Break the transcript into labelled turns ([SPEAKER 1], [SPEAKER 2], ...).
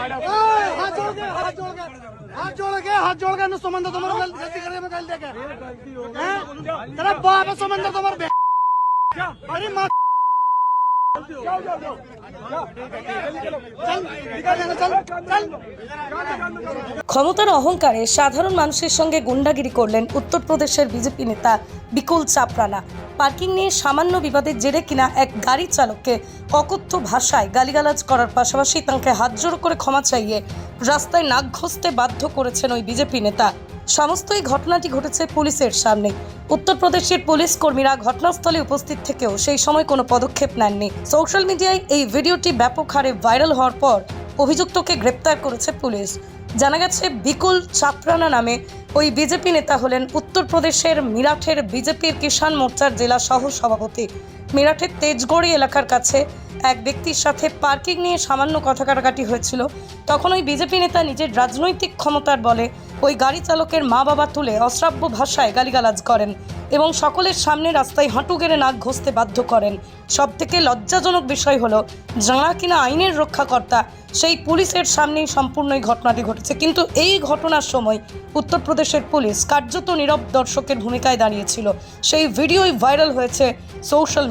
[SPEAKER 1] ਓਏ ਹੱਥ ਜੋੜ ਕੇ ਹੱਥ ਜੋੜ ਕੇ ਹੱਥ ਜੋੜ ਕੇ ਹੱਥ ਜੋੜ ਕੇ ਨੂੰ ਸਮੰਦਰ ਤੋਂ ਮਰ ਗਲਤੀ ਕਰੇ ਮੈਂ ਗੱਲ ਦੇ ਕੇ। ਤੇਰਾ ਬਾਪ ਸਮੰਦਰ ਤੋਂ ਮਰ ਅਰੇ ਮਾਂ
[SPEAKER 2] ক্ষমতার অহংকারে সাধারণ মানুষের সঙ্গে গুন্ডাগিরি করলেন উত্তরপ্রদেশের বিজেপি নেতা বিকুল চাপরানা। পার্কিং নিয়ে সামান্য বিবাদের জেরে কিনা এক গাড়ি চালককে অকথ্য ভাষায় গালিগালাজ করার পাশাপাশি তাঁকে হাত জোড়ো করে ক্ষমা চাইয়ে রাস্তায় নাক ঘষতে বাধ্য করেছেন ওই বিজেপি নেতা। সমস্ত এই ঘটনাটি ঘটেছে পুলিশের সামনে। উত্তরপ্রদেশের পুলিশ কর্মীরা ঘটনাস্থলে উপস্থিত থেকেও সেই সময় কোনো পদক্ষেপ নেননি। সোশ্যাল মিডিয়ায় এই ভিডিওটি ব্যাপক হারে ভাইরাল হওয়ার পর অভিযুক্তকে গ্রেপ্তার করেছে পুলিশ। জানা গেছে, বিকুল চাপরানা নামে ওই বিজেপি নেতা হলেন উত্তরপ্রদেশের মিরাঠের বিজেপির কিষাণ মোর্চার জেলা সহ সভাপতি মিরাটের তেজগড়ি এলাকার কাছে এক ব্যক্তির সাথে পার্কিং নিয়ে সামান্য কথা কাটাকাটি হয়েছিল। তখন ওই বিজেপি নেতা নিজের রাজনৈতিক ক্ষমতার বলে ওই গাড়ি চালকের মা বাবা তুলে অশ্রাব্য ভাষায় গালিগালাজ করেন এবং সকলের সামনে রাস্তায় হাঁটু গেড়ে নাক ঘষতে বাধ্য করেন। সব থেকে লজ্জাজনক বিষয় হলো, যাঁরা কিনা আইনের রক্ষাকর্তা, সেই পুলিশের সামনেই সম্পূর্ণ এই ঘটনাটি ঘটেছে। কিন্তু এই ঘটনার সময় উত্তরপ্রদেশের পুলিশ কার্যত নীরব দর্শকের ভূমিকায় দাঁড়িয়েছিল। সেই ভিডিওই ভাইরাল হয়েছে সোশ্যাল